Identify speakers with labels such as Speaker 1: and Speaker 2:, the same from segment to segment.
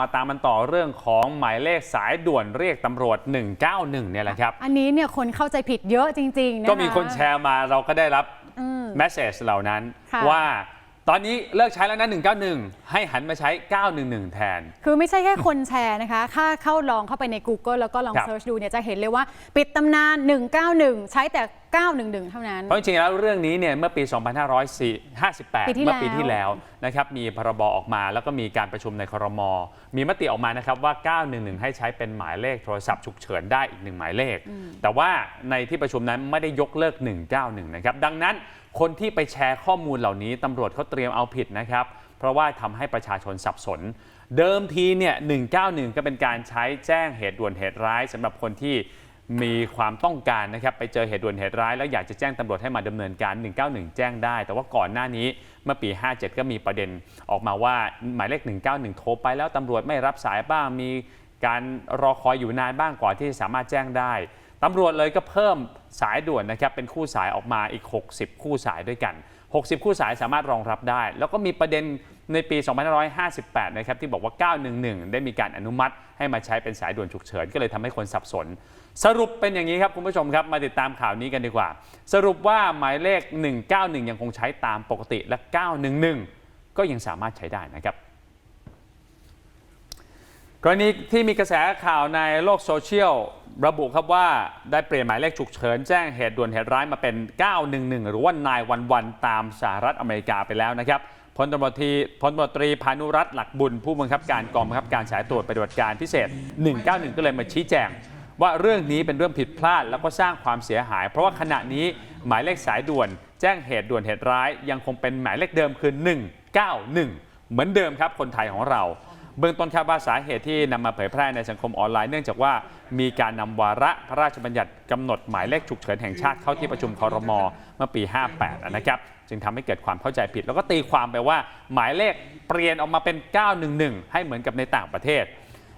Speaker 1: มาตามมันต่อเรื่องของหมายเลขสายด่วนเรียกตำรวจ 191 เนี่ยแหละครับ
Speaker 2: อันนี้เนี่ยคนเข้าใจผิดเยอะจริงๆนะคะ
Speaker 1: ก็มีคนแชร์มาเราก็ได้รับ
Speaker 2: อืม
Speaker 1: แมสเซจเหล่านั้น
Speaker 2: ค่ะ
Speaker 1: ว่าตอนนี้เลิกใช้แล้วนะ 191 ให้หันมาใช้ 911 แทน
Speaker 2: คือไม่ใช่แค่คนแชร์นะคะ ถ้าเข้าลองเข้าไปใน Google แล้วก็ลอง
Speaker 1: ครับ
Speaker 2: เซิร์ชดูเนี่ยจะเห็นเลยว่า ปิดตำนาน 191 ใช้แต่ 911 เท่านั้น
Speaker 1: เพราะจริงๆแล้วเรื่องนี้เนี่ยเมื่อปี 2558
Speaker 2: ปีที่
Speaker 1: เมื่อปี
Speaker 2: แล้ว
Speaker 1: ที่แล้วนะครับมีพรบออกมาแล้วก็มีการประชุมในครม มีมติออกมานะครับว่า 911 ให้ใช้เป็นหมายเลขโทรศัพท์ฉุกเฉินได้อีกหนึ่งหมายเลข แต่ว่าในที่ประชุมนั้นไม่ได้ยกเลิก 191 นะครับดังนั้นคนที่ไปแชร์ข้อมูลเหล่านี้ตำรวจเขาเตรียมเอาผิดนะครับ เพราะว่าทำให้ประชาชนสับสน เดิมทีเนี่ย 191 ก็เป็นการใช้แจ้งเหตุด่วนเหตุร้ายสำหรับคนที่ มีความต้องการนะครับไปเจอเหตุด่วนเหตุร้าย แล้วอยากจะแจ้งตำรวจให้มาดำเนินการ 191 แจ้งได้ แต่ว่าก่อนหน้านี้เมื่อปี 57 ก็มีประเด็นออกมาว่าหมายเลข 191 โทรไปแล้วตำรวจไม่รับสายบ้างมีการรอคอยอยู่นานบ้างกว่าที่สามารถแจ้งได้ ตำรวจเลยก็เพิ่มสายด่วนนะครับเป็นคู่สายออกมาอีก 60 คู่สายด้วยกัน 60 คู่สายสามารถรองรับได้ แล้วก็มีประเด็นในปี 2558 นะครับที่บอกว่า 911 ได้มีการอนุมัติให้มาใช้เป็นสายด่วนฉุกเฉิน ก็เลยทำให้คนสับสน สรุปเป็นอย่างนี้ครับ คุณผู้ชมครับ มาติดตามข่าวนี้กันดีกว่า สรุปว่าหมายเลข 191 ยังคงใช้ตามปกติและ 911 ก็ยังสามารถใช้ได้นะครับกรณีที่มีกระแสข่าวในโลกโซเชียล ระบุครับว่าได้เปลี่ยนหมายเลขฉุกเฉินแจ้งเหตุด่วนเหตุร้ายมาเป็น 911 หรือว่านายวันวันตามสหรัฐอเมริกาไปแล้วนะครับพลตำรวจตรีพลตำรวจตรีพานุรัตน์หลักบุญผู้บังคับการกองบังคับการสายตรวจปฏิบัติการพิเศษ 191 ก็เลยมาชี้แจง ว่าเรื่องนี้เป็นเรื่องผิดพลาดแล้วก็สร้างความเสียหาย เพราะว่าขณะนี้หมายเลขสายด่วน แจ้งเหตุด่วนเหตุร้าย ยังคงเป็นหมายเลขเดิมคือ 191 เหมือนเดิมครับคนไทยของเรา เบื้องต้นคาดว่าสาเหตุที่นำมาเผยแพร่ในสังคมออนไลน์เนื่องจากว่ามีการนำวาระพระราชบัญญัติกำหนดหมายเลขฉุกเฉินแห่งชาติเข้าที่ประชุมคอรมอเมื่อปี 58 นะครับ จึงทำให้เกิดความเข้าใจผิด แล้วก็ตีความไปว่าหมายเลขเปลี่ยนออกมาเป็น 911 ให้เหมือนกับในต่างประเทศ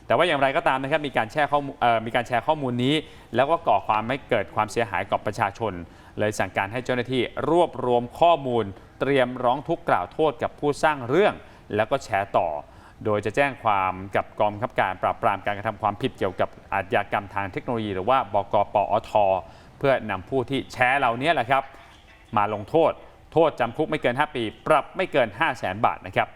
Speaker 1: แต่ว่าอย่างไรก็ตามนะครับมีการแชร์ข้อมูลมีการแชร์ข้อมูลนี้ แล้วก็ก่อความให้เกิดความเสียหายกับประชาชน เลยสั่งการให้เจ้าหน้าที่รวบรวมข้อมูล เตรียมร้องทุกข์กล่าวโทษกับผู้สร้างเรื่อง แล้วก็แชร์ต่อ โดยจะแจ้งความกับกองบังคับการปราบปรามการกระทำความผิดเกี่ยวกับอาชญากรรมทางเทคโนโลยี หรือว่าบกปอท เพื่อนำผู้ที่แชร์เหล่านี้แหละครับ มาลงโทษ โทษจำคุกไม่เกิน 5 ปี ปรับไม่เกิน 5 0 0แสนบาทนะครับ